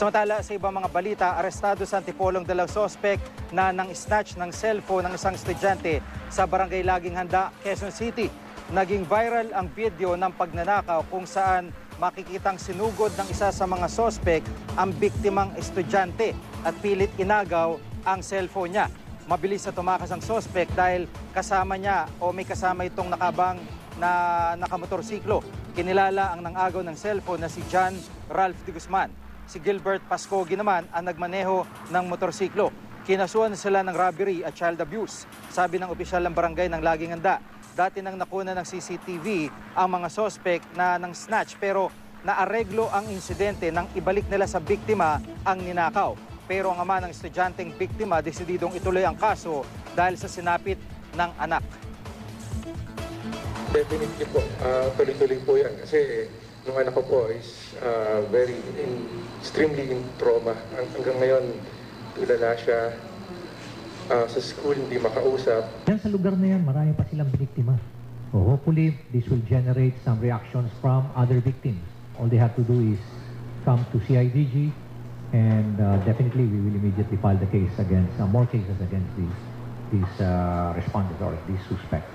Samantala sa ibang mga balita, arestado sa Antipolong dalawang sospek na nang snatch ng cellphone ng isang estudyante sa barangay Laging Handa, Quezon City. Naging viral ang video ng pagnanakaw kung saan makikitang sinugod ng isa sa mga sospek ang biktimang estudyante at pilit inagaw ang cellphone niya. Mabilis na tumakas ang sospek dahil kasama niya o may kasama itong nakabang na nakamotorsiklo. Kinilala ang nangagaw ng cellphone na si John Ralph de Guzman. Si Gilbert Pascogi naman ang nagmaneho ng motorsiklo. Kinasuhan sila ng robbery at child abuse. Sabi ng opisyal ng barangay ng Laging Handa, dati nang nakuna ng CCTV ang mga sospek na ng snatch pero naareglo ang insidente nang ibalik nila sa biktima ang ninakaw. Pero ang ama ng estudyanteng biktima desididong ituloy ang kaso dahil sa sinapit ng anak. Definitely po, ah, tuloy-tuloy po yan. Kasi yung anak po is ah, very in, extremely in trauma. Hang- Hanggang ngayon, tulala siya ah, sa school, hindi makausap. Yan sa lugar na yan, marami pa silang biniktima. So hopefully, this will generate some reactions from other victims. All they have to do is come to CIDG and uh, definitely we will immediately file the case against, uh, more cases against these, these uh, respondents or these suspects.